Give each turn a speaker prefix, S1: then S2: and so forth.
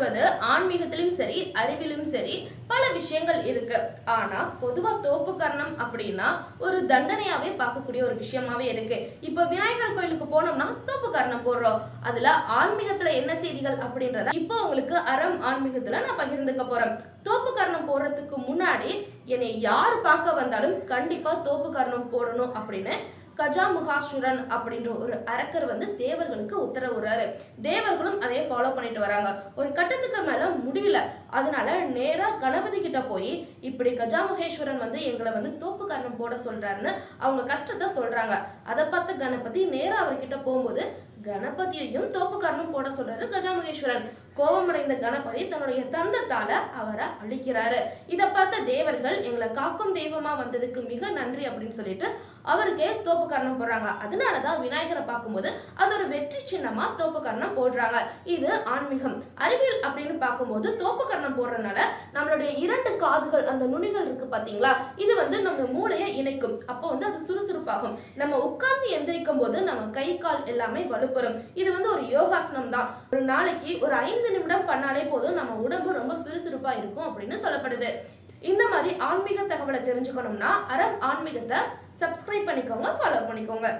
S1: வருவது ஆன்மீகத்திலும் சரி அறிவிலும் சரி பல விஷயங்கள் இருக்கு. ஆனா பொதுவா தோப்பு கரணம் அப்படின்னா ஒரு தண்டனையாவே பார்க்கக்கூடிய ஒரு விஷயமாவே இருக்கு. இப்ப விநாயகர் கோயிலுக்கு போனோம்னா தோப்பு கரணம் போடுறோம். அதுல ஆன்மீகத்துல என்ன செய்திகள் அப்படின்றத இப்போ உங்களுக்கு அறம் ஆன்மீகத்துல நான் பகிர்ந்துக்க போறேன். தோப்பு கரணம் போடுறதுக்கு முன்னாடி என்னை யார் பார்க்க வந்தாலும் கண்டிப்பா தோப்பு கரணம் போடணும் அப்படின்னு கஜாமுகாசுரன் அப்படின்ற ஒரு அரக்கர் வந்து தேவர்களுக்கு உத்தரவுறாரு தேவர்களும் அதே ஃபாலோ பண்ணிட்டு வராங்க. ஒரு கட்ட மேல முடியல. அதனால நேரா கணபதி கிட்ட போய் இப்படி கஜாமுகேஸ்வரன் வந்து எங்களை வந்து தோப்பு கர்ணம் போட சொல்றாருன்னு அவங்க கஷ்டத்தை சொல்றாங்க. அதை பார்த்த கணபதி நேரா அவர்கிட்ட போகும்போது கணபதியையும் தோப்பு போட சொல்றாரு கஜாமுகேஸ்வரன். கோபமடைந்த கணபதி தன்னுடைய தந்தத்தால அவரை அழிக்கிறாரு. இத பார்த்த தேவர்கள் எங்களை காக்கும் தெய்வமா வந்ததுக்கு மிக நன்றி அப்படின்னு சொல்லிட்டு அவருக்கே தோப்பு கரணம் போடுறாங்க. அதனாலதான் விநாயகரை பார்க்கும்போது அது ஒரு வெற்றி சின்னமா தோப்பு கரணம் போடுறாங்க. இது ஆன்மீகம். அறிவியல் அப்படின்னு பார்க்கும்போது தோப்பு கரணம் போடுறதுனால நம்மளுடைய இரண்டு காதுகள் அந்த நுனிகள் இருக்கு பாத்தீங்களா? இது வந்து நம்ம மூளையை இணைக்கும். அப்போ வந்து அது சுறுசுறுப்பாகும். நம்ம உட்கார்ந்து எந்திரிக்கும் போது நம்ம கை கால் எல்லாமே வலுப்பெறும். இது வந்து ஒரு யோகாசனம் தான். ஒரு நாளைக்கு ஒரு ஐந்து ஐந்து நிமிடம் பண்ணாலே போதும். நம்ம உடம்பு ரொம்ப சுறுசுறுப்பா இருக்கும் அப்படின்னு சொல்லப்படுது. இந்த மாதிரி ஆன்மீக தகவலை தெரிஞ்சுக்கணும்னா அறம் ஆன்மீகத்தை சப்ஸ்கிரைப் பண்ணிக்கோங்க ஃபாலோ பண்ணிக்கோங்க.